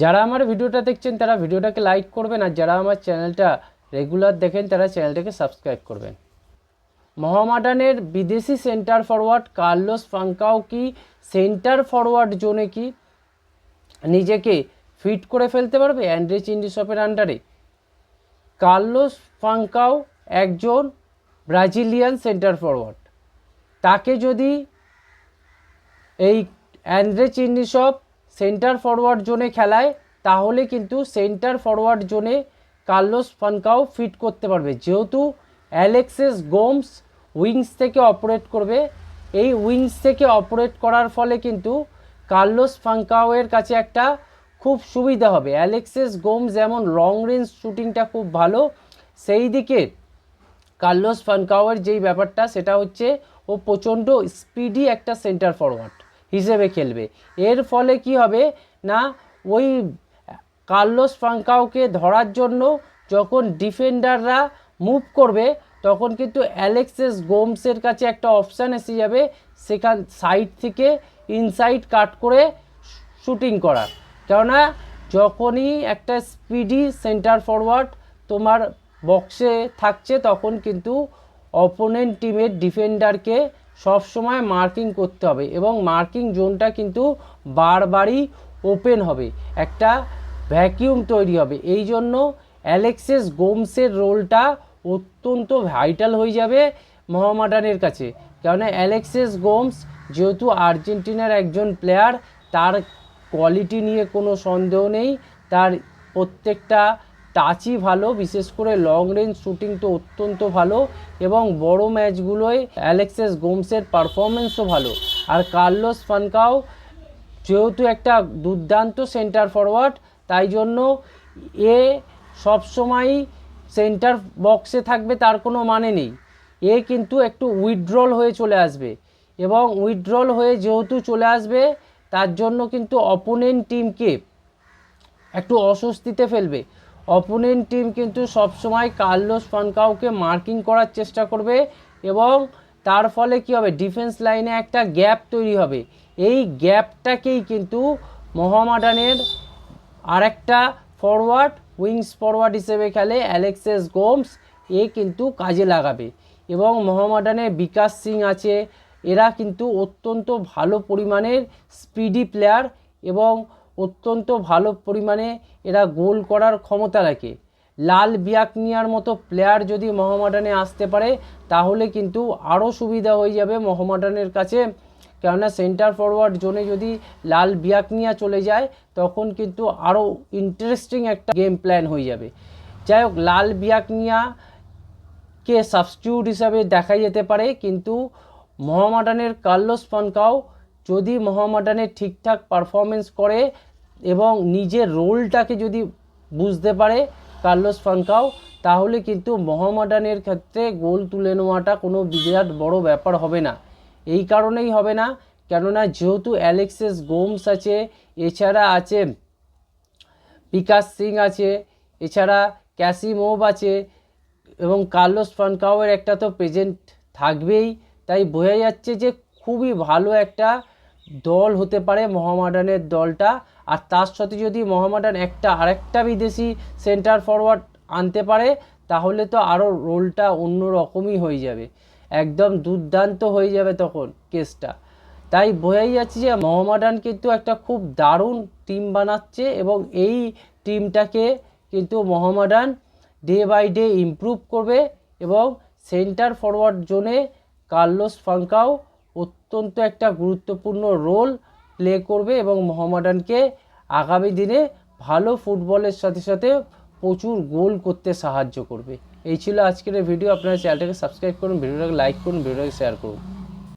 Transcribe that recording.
যারা আমার ভিডিওটা দেখছেন, তারা ভিডিওটাকে লাইক করবেন আর যারা আমার চ্যানেলটা রেগুলার দেখেন, তারা চ্যানেলটাকে সাবস্ক্রাইব করবেন। মোহামেডানের বিদেশি সেন্টার ফরওয়ার্ড কার্লোস ফাঙ্কাও কি? সেন্টার ফরওয়ার্ড জোনে কি? নিজেকে ফিট করে ফেলতে পারবে অ্যান্ড্রে চিন্ডিসপের আন্ডারে কার্লোস ফাঙ্কাও একজন ব্রাজিলিয়ান সেন্টার ফরওয়ার্ড তাকে যদি এই অ্যান্ড্রে চিন্ডিসপ সেন্টার ফরওয়ার্ড জোনে খেলায়, তাহলে কিন্তু সেন্টার ফরওয়ার্ড জোনে কার্লোস ফানকাও ফিট করতে পারবে। যেহেতু অ্যালেক্সেস গোমস উইংস থেকে অপারেট করবে, এই উইংস থেকে অপারেট করার ফলে কিন্তু কার্লোস ফাঙ্কাওয়ের কাছে একটা খুব সুবিধা হবে। অ্যালেক্সেস গোমস যেমন লং রেঞ্জ শুটিংটা খুব ভালো, সেই দিকে কার্লোস ফানকাওয়ের যেই ব্যাপারটা, সেটা হচ্ছে ও প্রচণ্ড স্পিডি একটা সেন্টার ফরওয়ার্ড হিসেবে খেলবে। এর ফলে কি হবে? না, ওই কার্লোস ফাঙ্কাওকে ধরার জন্য যখন ডিফেন্ডাররা মুভ করবে, তখন কিন্তু অ্যালেক্সেস গোমসের কাছে একটা অপশান এসে যাবে, সেখান সাইড থেকে ইনসাইড কাট করে শুটিং করার। কেননা, যখনই একটা স্পিডি সেন্টার ফরওয়ার্ড তোমার বক্সে থাকছে, তখন কিন্তু অপোনেন্ট টিমের ডিফেন্ডারকে সবসময় মার্কিং করতে হবে এবং মার্কিং জোনটা কিন্তু বারবারই ওপেন হবে, একটা ভ্যাকিউম তৈরি হবে। এই জন্য অ্যালেক্সেস গোমসের রোলটা অত্যন্ত ভাইটাল হয়ে যাবে মোহামেডানের কাছে। কেননা অ্যালেক্সেস গোমস যেহেতু আর্জেন্টিনার একজন প্লেয়ার, তার কোয়ালিটি নিয়ে কোনো সন্দেহ নেই, তার প্রত্যেকটা টাচই ভালো, বিশেষ করে লং রেঞ্জ শুটিং তো অত্যন্ত ভালো এবং বড় ম্যাচগুলোয় অ্যালেক্সেস গোমসের পারফরমেন্সও ভালো। আর কার্লোস ফানকাও যেহেতু একটা দুর্দান্ত সেন্টার ফরওয়ার্ড তাই জন্য এ সবসময়ই সেন্টার বক্সে থাকবে তার কোনো মানে নেই। এ কিন্তু একটু উইথড্রল হয়ে চলে আসবে এবং উইথড্রল হয়ে যেহেতু চলে আসবে, তার জন্য কিন্তু অপোনেন্ট টিমকে একটু অস্বস্তিতে ফেলবে। অপোনেন্ট টিম কিন্তু সবসময় কার্লোস ফানকাওকে মার্কিং করার চেষ্টা করবে এবং তার ফলে কি হবে? ডিফেন্স লাইনে একটা গ্যাপ তৈরি হবে। এই গ্যাপটাকেই কিন্তু মোহামেডানের আরেকটা ফরওয়ার্ড, উইংস ফরওয়ার্ড হিসেবে খেলে অ্যালেক্সেস গোমস এ কিন্তু কাজে লাগাবে। এবং মোহামেডানের বিকাশ সিং আছে। এরা কিন্তু অত্যন্ত ভালো পরিমাণের স্পিডি প্লেয়ার এবং অত্যন্ত ভালো পরিমাণে এরা গোল করার ক্ষমতা রাখে। লাল বিয়াকনিয়ার মতো প্লেয়ার যদি মোহামেডানে আসতে পারে, তাহলে কিন্তু আরও সুবিধা হয়ে যাবে মোহামেডানের কাছে। কেননা সেন্টার ফরওয়ার্ড জোনে যদি লাল বিয়াকনিয়া চলে যায়, তখন কিন্তু আরও ইন্টারেস্টিং একটা গেম প্ল্যান হয়ে যাবে। যাই হোক, লাল বিয়াকনিয়াকে সাবস্টিটিউট হিসাবে দেখা যেতে পারে, কিন্তু মোহামেডানের কার্লোস ফানকাও যদি মোহামেডানের ঠিকঠাক পারফরমেন্স করে এবং নিজের রোলটাকে যদি বুঝতে পারে কার্লোস ফানকাও, তাহলে কিন্তু মোহামেডানের ক্ষেত্রে গোল তুলে নেওয়াটা কোনো বিরাট বড় ব্যাপার হবে না। এই কারণেই হবে না, কেননা যেহেতু অ্যালেক্সেস গোমস আছে, এছাড়া আছে বিকাশ সিং আছে, এছাড়া ক্যাসিমোভ আছে, এবং কার্লোস ফানকাওয়ের একটা তো প্রেজেন্ট থাকবেই। তাই বোঝা যাচ্ছে যে খুবই ভালো একটা দল হতে পারে মোহামেডানের দলটা। আর তার সাথে যদি মোহামেডান একটা, আরেকটা বিদেশি সেন্টার ফরওয়ার্ড আনতে পারে, তাহলে তো আরও রোলটা অন্য রকমই হয়ে যাবে। একদম দুর্দান্ত হয়ে যাবে তখন কেসটা তাই বোঝাই যাচ্ছে যে মোহামেডান কিন্তু একটা খুব দারুণ টিম বানাচ্ছে এবং এই টিমটাকে কিন্তু Mohammedan day by day improve করবে এবং সেন্টার ফরওয়ার্ড জোনে কার্লোস ফাঙ্কাও অত্যন্ত একটা গুরুত্বপূর্ণ রোল প্লে করবে এবং মোহামডানকে আগামী দিনে ভালো ফুটবলের সাথে সাথে প্রচুর গোল করতে সাহায্য করবে। এই ছিল আজকের ভিডিও আপনারা চ্যানেলটাকে সাবস্ক্রাইব করুন ভিডিওটাকে লাইক করুন ভিডিওটাকে শেয়ার করুন।